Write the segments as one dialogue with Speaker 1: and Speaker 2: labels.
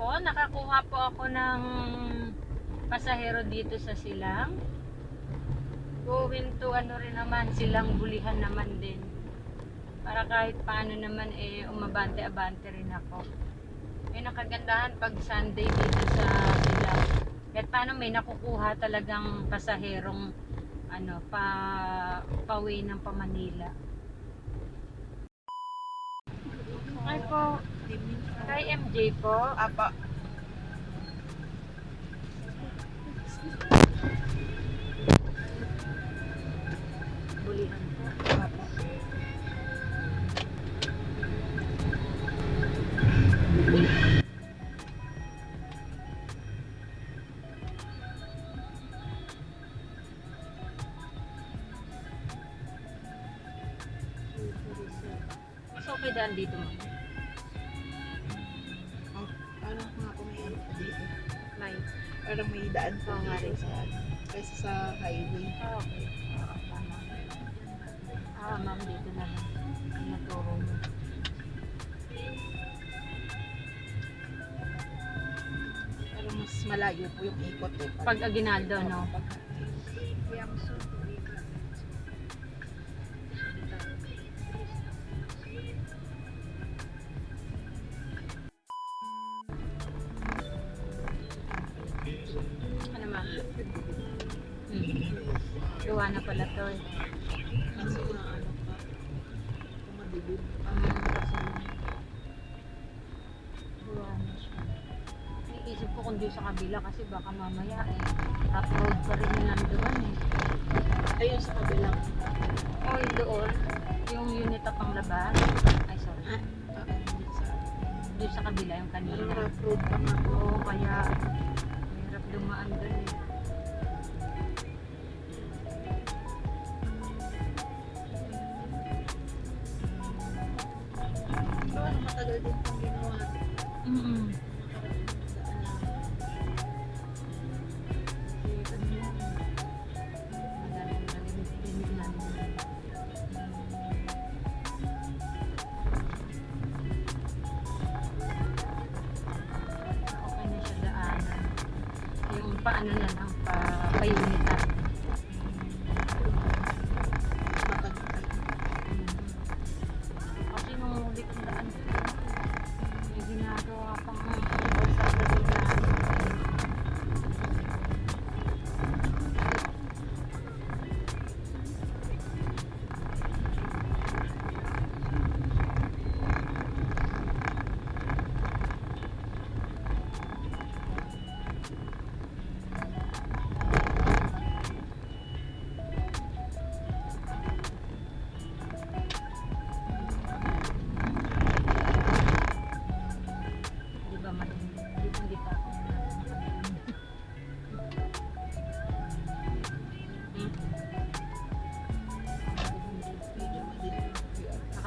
Speaker 1: po, nakakuha po ako ng pasahero dito sa Silang. Going to ano rin naman, Silang Bulihan naman din. Para kahit paano naman eh umabante-abante rin ako. Eh nakagandahan pag Sunday dito sa Silang. Kahit paano may nakukuha talagang pasaherong ano, pa pauwi ng pa Manila. Ay po, kay MJ po.
Speaker 2: Apa. Oh, ano nga kung may ano pa dito.
Speaker 1: May.
Speaker 2: Parang may daan pa
Speaker 1: nga rin.
Speaker 2: sa kaysa sa highway.
Speaker 1: Ah, okay. Ah, tama. Ah, ma'am, dito na lang. Ang naturo mo.
Speaker 2: Pero mas malayo po yung ikot eh.
Speaker 1: Pag Aguinaldo, no?
Speaker 2: Kaya mas
Speaker 1: Gawa na pala to eh. Iisip ko kung doon sa kabila kasi baka mamaya eh. Upload pa rin yung nandoon eh.
Speaker 2: Ayun sa kabilang.
Speaker 1: O yung doon, yung unit na panglabas. Ay sorry.
Speaker 2: Ah,
Speaker 1: Doon sa kabila yung
Speaker 2: Parang
Speaker 1: kanina.
Speaker 2: rough road pa nga.
Speaker 1: Oo, kaya mahirap dumaan doon eh.
Speaker 2: Ano, matagal din pang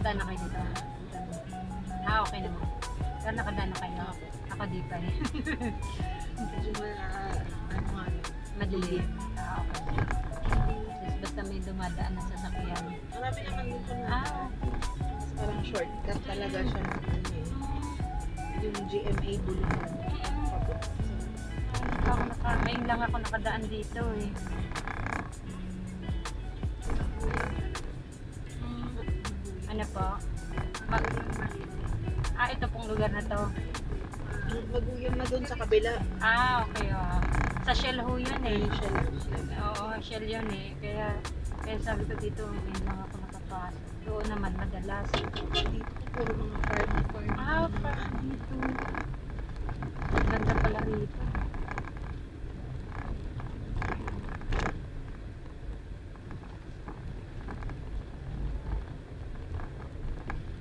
Speaker 1: Nakadaan na kayo dito? Ah, okay naman. Pero nakadaan na kayo? Ako di pa eh.
Speaker 2: Medyo ma- ano.
Speaker 1: Madilim. Ah, okay. Just basta may dumadaan na sasakyan.
Speaker 2: Marami naman dito na.
Speaker 1: Ah,
Speaker 2: Mas parang shortcut talaga siya ng. Yung GMA
Speaker 1: naka, ngayon lang ako nakadaan dito eh. Ano po? Mag ah, ito pong lugar na to.
Speaker 2: Maguyong na dun sa kabila.
Speaker 1: Ah, okay. Oh. Sa Shell ho yun eh.
Speaker 2: Lang.
Speaker 1: Oo, Shell yun eh. Kaya, kaya sabi ko dito, ngayon lang ako nakapasok. Doon naman madalas.
Speaker 2: Dito puro mga farm farm.
Speaker 1: Ah, pa dito. Ganda pala rito.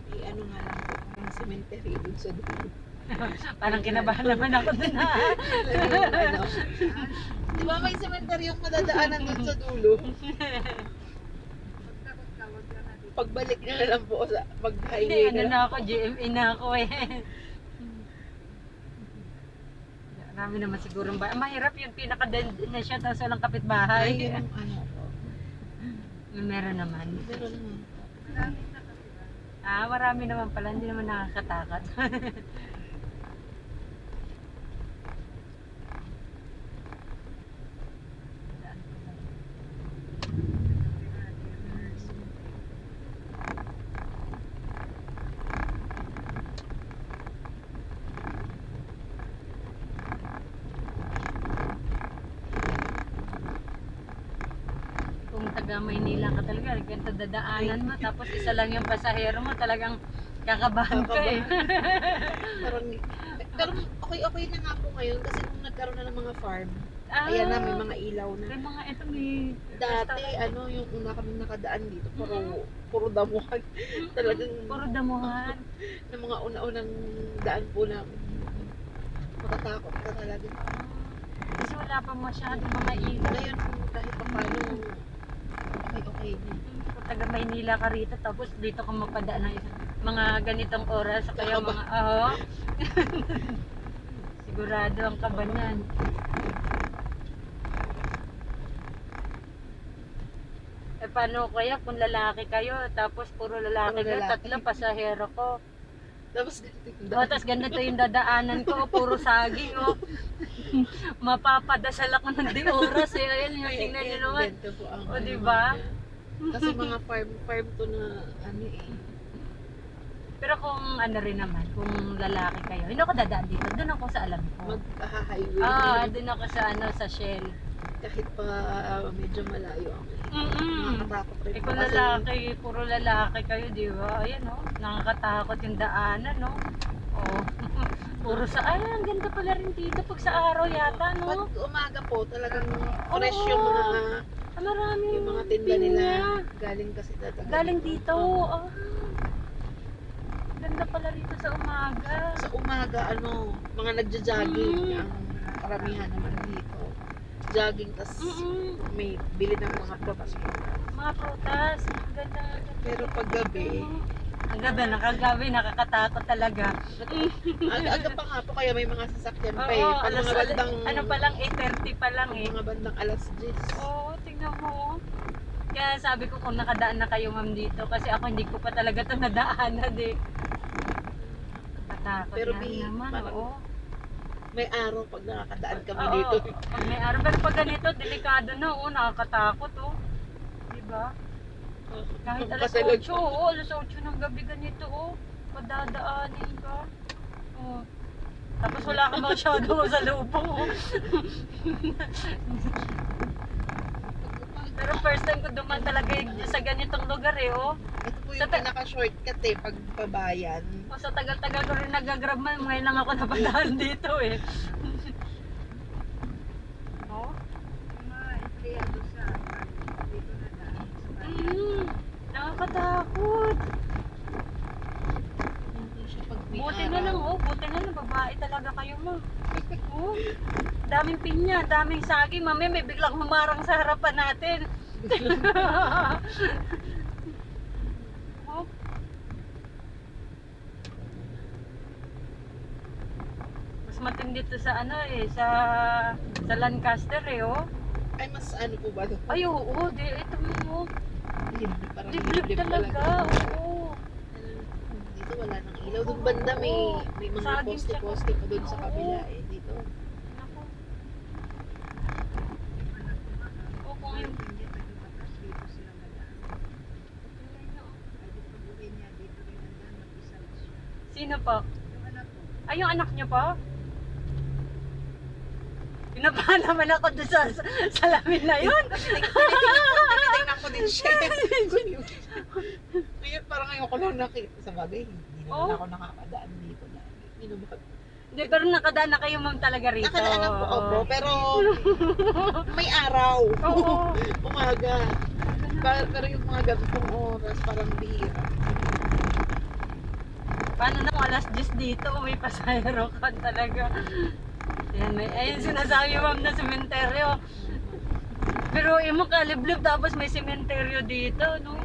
Speaker 2: May ano nga lang cemetery dun sa dulo.
Speaker 1: Parang kinabahan naman ako dun ha.
Speaker 2: ano. Di ba may cemetery yung madadaanan dun sa dulo? Pagbalik na lang po sa pag-highway
Speaker 1: ano
Speaker 2: na
Speaker 1: ako, GMA na ako eh. Marami naman siguro ba. Mahirap yung pinaka na siya tapos walang
Speaker 2: Ay,
Speaker 1: kapitbahay.
Speaker 2: yung ano.
Speaker 1: Meron naman.
Speaker 2: Meron naman.
Speaker 1: Ah, marami naman pala. Hindi naman nakakatakot. taga Maynila ka talaga, ganito dadaanan mo, tapos isa lang yung pasahero mo, talagang kakabahan ka eh.
Speaker 2: Parang, pero okay-okay na nga po ngayon kasi nung nagkaroon na ng mga farm,
Speaker 1: Ah,
Speaker 2: ayan na, may mga ilaw na.
Speaker 1: may mga ito may
Speaker 2: Dati, ano, yung una kaming nakadaan dito, puro, puro damuhan. Talagang,
Speaker 1: Puro damuhan.
Speaker 2: ng mga una-unang daan po na matatakot ka talaga.
Speaker 1: Kasi wala pa masyadong mga ilaw.
Speaker 2: Ngayon, kahit pa paano,
Speaker 1: taga Maynila ka rito, tapos dito ka mapadaan ng isa- mga ganitong oras, o kaya mga, oo. Sigurado ang kaba niyan. Eh paano kaya kung lalaki kayo, tapos puro lalaki
Speaker 2: Puro
Speaker 1: kayo,
Speaker 2: lalaki.
Speaker 1: tatlo pasahero ko.
Speaker 2: Tapos ganito yung
Speaker 1: O,
Speaker 2: daan.
Speaker 1: tapos ganito yung dadaanan ko, puro saging, o. Mapapadasal ako ng di oras, eh. Ayan, yung tingnan nyo naman. O, diba?
Speaker 2: Kasi mga farm farm to na ano eh.
Speaker 1: Pero kung ano rin naman, kung lalaki kayo, hindi ako dadaan dito, doon ako sa alam ko.
Speaker 2: Mag-highway.
Speaker 1: Ah, doon ako sa ano, sa Shell.
Speaker 2: kahit pa ah, medyo malayo ako.
Speaker 1: Mm-mm.
Speaker 2: Nakakatakot rin
Speaker 1: Eh kung
Speaker 2: kasi
Speaker 1: lalaki, puro lalaki kayo, di ba? Ayan, no? Nakakatakot yung daanan, no? Oo. puro sa, ay, ang ganda pala rin dito pag sa araw yata,
Speaker 2: pag
Speaker 1: no?
Speaker 2: umaga po talagang fresh yung mga
Speaker 1: Ah, marami
Speaker 2: yung mga tinda
Speaker 1: pinya.
Speaker 2: nila galing kasi talaga.
Speaker 1: Galing dito. Ah. Ganda pala rito sa umaga.
Speaker 2: Sa umaga ano, mga nagja-jogging
Speaker 1: Mm.
Speaker 2: ang karamihan naman dito. Jogging tas
Speaker 1: Mm-mm.
Speaker 2: may bili ng mga prutas.
Speaker 1: Mga prutas. Ang ganda.
Speaker 2: Pero pag gabi,
Speaker 1: Ang gabi, nakagabi, nakakatakot talaga.
Speaker 2: aga-aga pa nga po kaya may mga sasakyan pa eh.
Speaker 1: Oo,
Speaker 2: Pag
Speaker 1: alas,
Speaker 2: mga bandang
Speaker 1: ano pa lang, 8.30 pa lang eh.
Speaker 2: mga bandang alas 10.
Speaker 1: Oo, tingnan mo. Kaya sabi ko kung nakadaan na kayo ma'am dito kasi ako hindi ko pa talaga ito nadaanan eh. Nakatakot
Speaker 2: Pero
Speaker 1: nga
Speaker 2: may-
Speaker 1: naman,
Speaker 2: parang-
Speaker 1: oo.
Speaker 2: May araw pag nakakadaan kami
Speaker 1: Oo,
Speaker 2: dito.
Speaker 1: Pag may araw, pero pag ganito, delikado na, oh, nakakatakot, oh. Diba? Kahit alas
Speaker 2: katalag.
Speaker 1: 8, oh, alas 8 ng gabi ganito, oh. Padadaanin ka. Oh. Tapos wala ka masyado sa lubong, oh. Pero first time ko duman talaga sa ganitong lugar, eh, oh.
Speaker 2: Ito po
Speaker 1: Sa
Speaker 2: yung
Speaker 1: ta-
Speaker 2: pinaka-shortcut eh, pag pabayan.
Speaker 1: O, sa tagal-tagal ko rin nag-grab man, ngayon lang ako napadaan dito, eh. oh. Mm, nakakatakot.
Speaker 2: Hindi siya pag may
Speaker 1: Buti
Speaker 2: araw.
Speaker 1: na lang, oh. Buti na lang, babae talaga kayo, ma. Oh. Daming pinya, daming saging. Mamaya may biglang humarang sa harapan natin. oh. Mas matindi to sa ano eh, sa sa Lancaster eh, oh.
Speaker 2: Ay, mas ano po ba?
Speaker 1: Ay, oo, di, ito mo.
Speaker 2: Liblib, parang
Speaker 1: Liblib
Speaker 2: liblib
Speaker 1: talaga, oo.
Speaker 2: Dito wala nang ilaw. Doon banda may, may mga poste-poste pa doon sa kabila eh. Dito.
Speaker 1: Naku. Oo, kung yung Sino po? Ay, yung anak niyo po? Pinabahan naman ako doon sa sa salamin na yun.
Speaker 2: Tinitingnan ko din siya. Ngayon parang ngayon ko lang nakita. Sa bagay, hindi naman
Speaker 1: Oo.
Speaker 2: ako nakakadaan dito na. Minubag.
Speaker 1: Hindi, pero nakadaan na kayo ma'am talaga rito.
Speaker 2: Nakadaan ako, opo, pero may araw.
Speaker 1: Oo.
Speaker 2: Umaga. Pero, pero yung mga ganitong oras, parang bihira.
Speaker 1: Paano na kung alas 10 dito, may pasahero ka talaga. Yan, may, ayun sinasabi ma'am na sementeryo. Pero imo kaliblib tapos may sementeryo dito, no?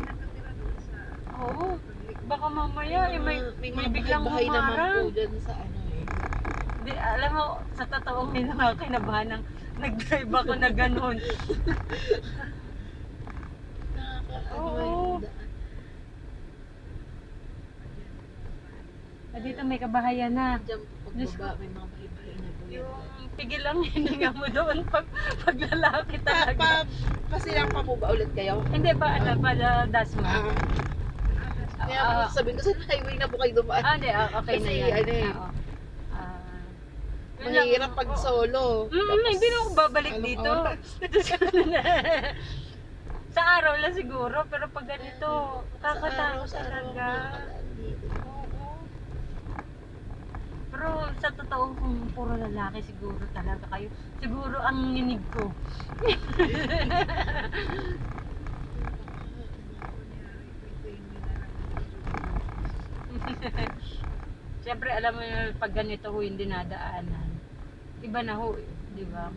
Speaker 1: Oo. Baka mamaya eh, may,
Speaker 2: Mga-
Speaker 1: may biglang humarang.
Speaker 2: sa ano eh.
Speaker 1: Di, alam mo, sa totoong hindi na kinabahan ng nag-drive ako na ganun. Oo.
Speaker 2: yung daan.
Speaker 1: Ah, dito may kabahayan na.
Speaker 2: Diyan po
Speaker 1: Diyos
Speaker 2: pagbaba, may mga bahay-bahay na po.
Speaker 1: Yung tigil lang hininga mo doon pag, pag lalaki
Speaker 2: Pa,
Speaker 1: talaga.
Speaker 2: pa, pa po ba ulit kayo?
Speaker 1: Hindi ba, ano, pala dasma?
Speaker 2: Ah, kaya
Speaker 1: Ah,
Speaker 2: po sabihin ko sa highway na po kayo dumaan.
Speaker 1: Ah, hindi, ah, okay na
Speaker 2: Kasi,
Speaker 1: yan.
Speaker 2: ano eh,
Speaker 1: Oo. Ah, yun lang.
Speaker 2: Mahirap pag
Speaker 1: Oo.
Speaker 2: solo.
Speaker 1: Mm,
Speaker 2: Tapos,
Speaker 1: hindi na ako babalik
Speaker 2: anong
Speaker 1: dito.
Speaker 2: oras?
Speaker 1: Sa araw lang siguro, pero pag ganito,
Speaker 2: Sa araw,
Speaker 1: talaga.
Speaker 2: nakakadaan dito.
Speaker 1: Pero sa totoo, kung puro lalaki siguro talaga kayo, siguro ang nginig ko. Siyempre, alam mo yun, pag ganito ho yung dinadaanan. Iba na ho, eh, di ba?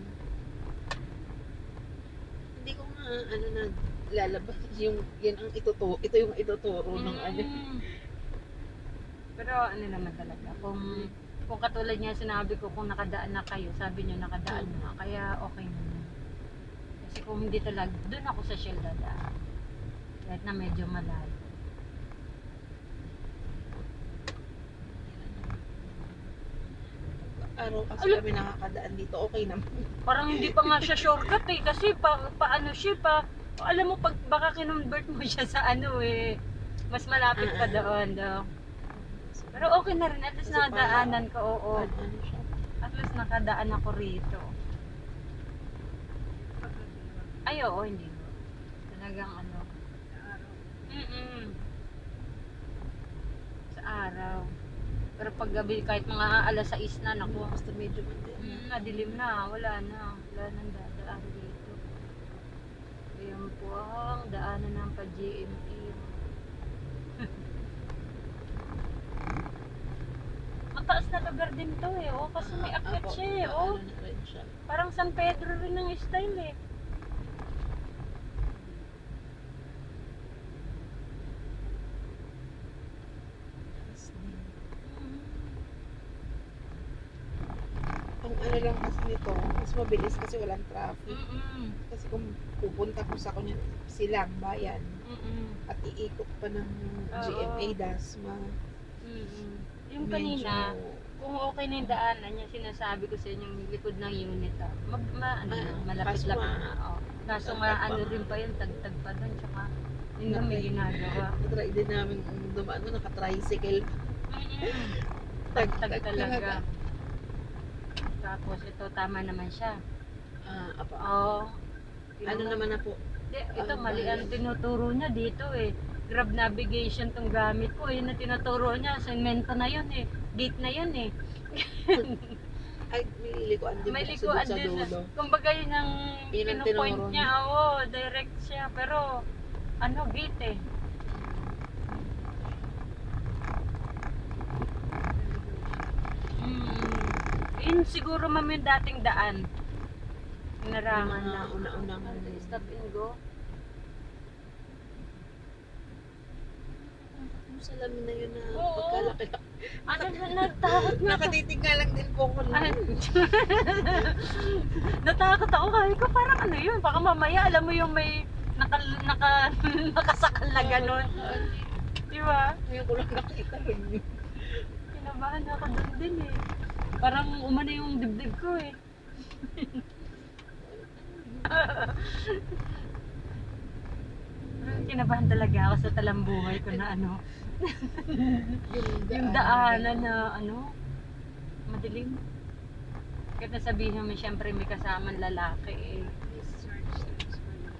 Speaker 2: Hindi ko nga ano na lalabas yung yan ang ituturo ito yung ituturo ng ano
Speaker 1: Mm. Pero ano naman talaga, kung kung katulad niya sinabi ko kung nakadaan na kayo, sabi niyo nakadaan na, kaya okay naman. Kasi kung hindi talaga, doon ako sa Shell dadaan. Kahit na medyo malayo.
Speaker 2: araw kasi
Speaker 1: Ala-
Speaker 2: kami nakakadaan dito okay naman
Speaker 1: Parang hindi pa nga siya shortcut eh, kasi pa, paano siya pa, alam mo pag baka kinonvert mo siya sa ano eh, mas malapit pa
Speaker 2: ah.
Speaker 1: doon daw. Pero okay na rin, at least
Speaker 2: Kasi
Speaker 1: nakadaanan ko, oo. At least nakadaan ako rito. Ay, oo, hindi. Talagang ano. Mm Sa araw. Pero pag gabi, kahit mga alas 6 na, naku,
Speaker 2: basta medyo madilim
Speaker 1: mm, nadilim na, wala na. Wala nang dadaan dito. Ayan po ang daanan ng pa-GMA. Mataas na lugar din to eh, oh, kasi may akyat siya eh, oh. Parang San Pedro rin ang style eh.
Speaker 2: ang ano lang kasi nito mas mabilis kasi walang traffic
Speaker 1: Mm-mm.
Speaker 2: kasi kung pupunta ko sa kunya silang bayan
Speaker 1: Mm-mm.
Speaker 2: at iikot pa ng. GMA Dasma
Speaker 1: Mm-mm. Yung kanina, kung okay na yung daanan niya, sinasabi ko sa inyo yung likod ng unit ah. Mag, ma, ano,
Speaker 2: Ah,
Speaker 1: malapit-lapit
Speaker 2: kaso
Speaker 1: na. Oh. Kaso
Speaker 2: tagtag
Speaker 1: nga,
Speaker 2: pa.
Speaker 1: ano rin pa yun, tagtag pa doon. Tsaka, yun nga may ginagawa.
Speaker 2: try din namin dumaan doon naka-tricycle
Speaker 1: Mm-mm. Tagtag talaga. Tapos ito, tama naman siya.
Speaker 2: ah apa
Speaker 1: Oo.
Speaker 2: ano naman na po
Speaker 1: Di, ito
Speaker 2: Ang
Speaker 1: mali ang tinuturo niya dito eh. Grab navigation tong gamit ko. Yun na tinuturo niya. Semento na yun eh. Gate na yun eh.
Speaker 2: ay may likuan din
Speaker 1: May
Speaker 2: po kasi
Speaker 1: likuan
Speaker 2: doon sa
Speaker 1: din.
Speaker 2: dulo
Speaker 1: Kumbaga yun ang pinupoint niya. Oo, direct siya. Pero ano, gate eh. Mm. Yun siguro ma'am yung dating daan. Narangan
Speaker 2: Mga
Speaker 1: na.
Speaker 2: una-unang
Speaker 1: Stop and go.
Speaker 2: Yung salamin na yun na
Speaker 1: Oo.
Speaker 2: pagkalaki
Speaker 1: Ano na natakot na ako.
Speaker 2: nakatitig nga lang din po ako
Speaker 1: Ay,
Speaker 2: nun.
Speaker 1: Natakot ako kahit ko parang ano yun, baka mamaya alam mo yung may naka, naka, nakasakal na gano'n. Di ba?
Speaker 2: Ngayon ko lang nakita yun.
Speaker 1: Kinabahan ako doon din eh. Parang umano yung dibdib ko eh. Kinabahan talaga ako sa talambuhay ko na ano, yung daanan na ano, madilim. Kahit nasabihin mo siyempre may kasamang lalaki eh.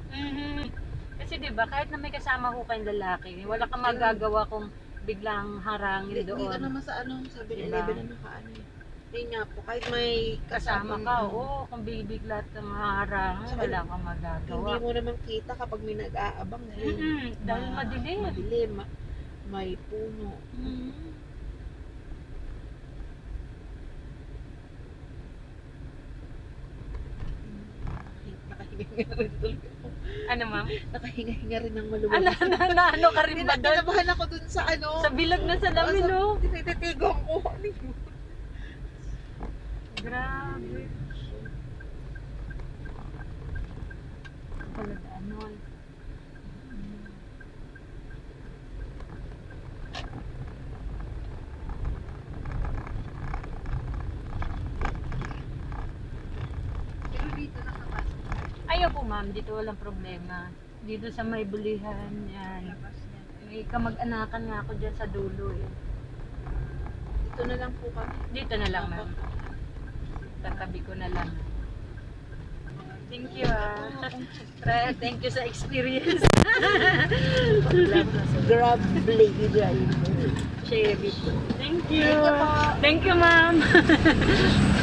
Speaker 1: Mhm. Kasi 'di ba kahit na may kasama ko kayong lalaki, wala kang magagawa kung biglang harangin doon.
Speaker 2: naman sa ano, sabi ni
Speaker 1: Diba?
Speaker 2: Eleven na nakaano eh. Yun nga po, kahit may
Speaker 1: Kasama
Speaker 2: kasamang-
Speaker 1: ka, oo, kung bibigla at kang harangin,
Speaker 2: Saka,
Speaker 1: wala kang magagawa.
Speaker 2: Hindi mo naman kita kapag may nag-aabang
Speaker 1: Mhm, dahil
Speaker 2: ma-
Speaker 1: madilim.
Speaker 2: Madilim, ma- may puno. Nakahinga rin tuloy ako.
Speaker 1: Ano ma'am?
Speaker 2: Nakahinga-hinga rin ng maluwag.
Speaker 1: Ano, na, na, ano ka rin ba doon?
Speaker 2: Tinatinabahan ako dun sa ano.
Speaker 1: Sa bilog na salamin,
Speaker 2: sa-
Speaker 1: no?
Speaker 2: Tinititigang ko. Ano yun?
Speaker 1: Grabe. Pala daanon.
Speaker 2: Pero dito nakapasok.
Speaker 1: Ayaw po ma'am, dito walang problema. Dito sa may bulihan, yan. May kamag-anakan nga ako dyan sa dulo eh.
Speaker 2: Dito na lang po kami.
Speaker 1: Dito na lang ma'am. Tatabi ko na lang. Thank you ah. Tra- Thank you sa experience.
Speaker 2: Grab lady driver.
Speaker 1: Chevy. Thank you.
Speaker 2: Thank you po.
Speaker 1: Thank you, ma'am.